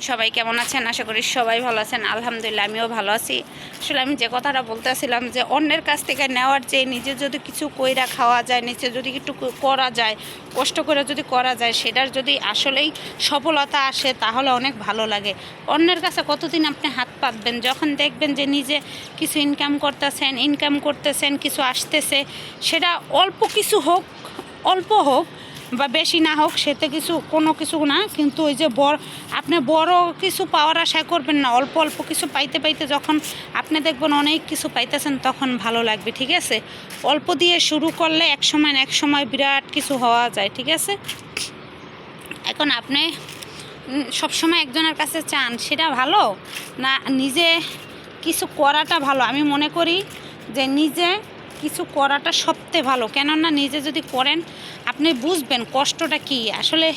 সবাই কেমন আছেন? আশা করি সবাই ভালো আছেন। আলহামদুলিল্লাহ, আমিও ভালো আছি। আসলে আমি যে কথাটা বলতেছিলাম যে অন্যের কাছ থেকে নেওয়ার চেয়ে নিজে যদি কিছু কইরা খাওয়া যায় নিচে যদি একটু করা যায়, কষ্ট করে যদি করা যায়, সেটার যদি আসলেই সফলতা আসে, তাহলে অনেক ভালো লাগে। অন্যের কাছে কতদিন আপনি হাত পাতবেন? যখন দেখবেন যে নিজে কিছু ইনকাম করতেছেন ইনকাম করতেছেন, কিছু আসতেছে, সেটা অল্প কিছু হোক, অল্প হোক বা বেশি না হোক সেতে কিছু, কোনো কিছু না, কিন্তু ওই যে বড়, আপনি বড় কিছু পাওয়ার আশা করবেন না। অল্প অল্প কিছু পাইতে পাইতে যখন আপনি দেখবেন অনেক কিছু পাইতেছেন, তখন ভালো লাগবে, ঠিক আছে? অল্প দিয়ে শুরু করলে এক সময় এক সময় বিরাট কিছু হওয়া যায়, ঠিক আছে? এখন আপনি সবসময় একজনের কাছে চান, সেটা ভালো? না, নিজে কিছু করাটা ভালো? আমি মনে করি যে নিজে কিছু করাটা সবচেয়ে ভালো। কেননা নিজে যদি করেন, আপনি বুঝবেন কষ্টটা কি। আসলে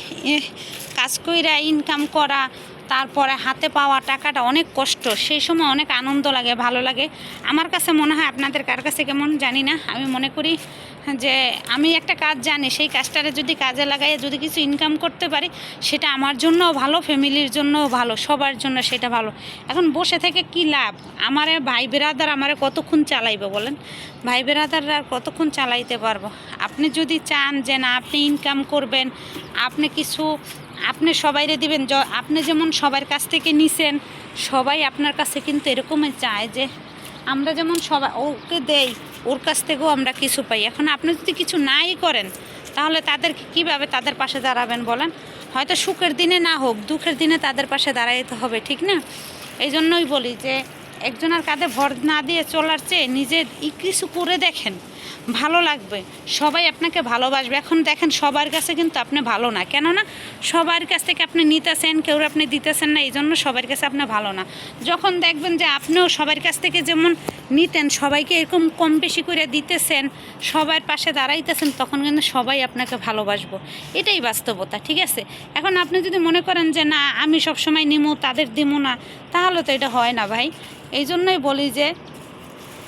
কাজ কইরা ইনকাম করা তারপরে হাতে পাওয়া টাকাটা অনেক কষ্ট, সেই সময় অনেক আনন্দ লাগে, ভালো লাগে। আমার কাছে মনে হয় আপনাদের কার কাছে কেমন জানি না, আমি মনে করি যে আমি একটা কাজ জানি, সেই কাজটারে যদি কাজে লাগাই যদি কিছু ইনকাম করতে পারি, সেটা আমার জন্যও ভালো, ফ্যামিলির জন্যও ভালো, সবার জন্য সেটা ভালো। এখন বসে থেকে কি লাভ? আমারে ভাই বেরাদার আমারে কতক্ষণ চালাইবে বলেন? ভাই বেরাদাররা আর কতক্ষণ চালাইতে পারব? আপনি যদি চান যে না, আপনি ইনকাম করবেন, আপনি কিছু আপনি সবাইরে দিবেন আপনি যেমন সবার কাছ থেকে নিছেন, সবাই আপনার কাছে কিন্তু এরকমই চায় যে আমরা যেমন সবাই ওকে দেই, ওর কাছ থেকেও আমরা কিছু পাই। এখন আপনি যদি কিছু নাই করেন, তাহলে তাদেরকে কীভাবে তাদের পাশে দাঁড়াবেন বলেন? হয়তো সুখের দিনে না হোক, দুঃখের দিনে তাদের পাশে দাঁড়াইতে হবে, ঠিক না? এই জন্যই বলি যে, একজনের কাঁধে ভর না দিয়ে চলার চেয়ে নিজে কিছু করে দেখেন। ভালো লাগবে। সবাই আপনাকে ভালোবাসবে। এখন দেখেন সবার কাছে কিন্তু আপনি ভালো না। কেননা সবার কাছ থেকে আপনি নিতেছেন, কেউ আপনি দিতেছেন না এই জন্য সবার কাছে আপনি ভালো না। যখন দেখবেন যে আপনিও সবার কাছ থেকে যেমন নিতেন, সবাইকে এরকম কম বেশি করে দিতেছেন, সবার পাশে দাঁড়াইতেছেন, তখন কিন্তু সবাই আপনাকে ভালোবাসবো। এটাই বাস্তবতা, ঠিক আছে? এখন আপনি যদি মনে করেন যে, না, আমি সবসময় নিমু, তাদের দিমু না, তাহলে তো এটা হয় না ভাই। এই জন্যই বলি যে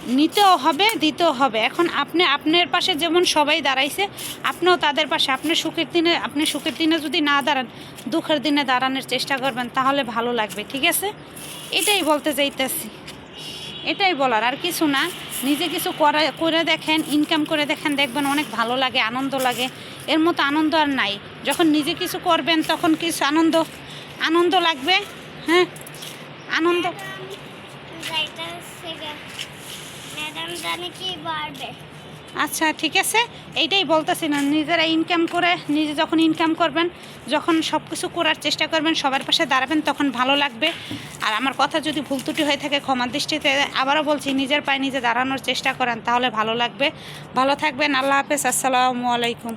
নিতেও হবে, দিতেও হবে। এখন আপনি, আপনার পাশে যেমন সবাই দাঁড়াইছে, আপনিও তাদের পাশে। আপনি সুখের দিনে, আপনি সুখের দিনে যদি না দাঁড়ান, দুঃখের দিনে দাঁড়ানোর চেষ্টা করবেন, তাহলে ভালো লাগবে, ঠিক আছে? এটাই বলতে চাইতেছি। এটাই বলার, আর কিছু না। নিজে কিছু করা, করে দেখেন ইনকাম করে দেখেন, দেখবেন অনেক ভালো লাগে, আনন্দ লাগে। এর মতো আনন্দ আর নাই। যখন নিজে কিছু করবেন, তখন কিছু আনন্দ আনন্দ লাগবে হ্যাঁ? আনন্দ ম্যাডাম কি আচ্ছা ঠিক আছে। এইটাই বলতেছি না, নিজেরা ইনকাম করে, নিজে যখন ইনকাম করবেন, যখন সব কিছু করার চেষ্টা করবেন, সবার পাশে দাঁড়াবেন, তখন ভালো লাগবে। আর আমার কথা যদি ভুল ত্রুটি হয়ে থাকে, ক্ষমার দৃষ্টিতে আবারও বলছি, নিজের পায়ে নিজে দাঁড়ানোর চেষ্টা করেন, তাহলে ভালো লাগবে। ভালো থাকবেন, আল্লাহ হাফেজ, আসসালামু আলাইকুম।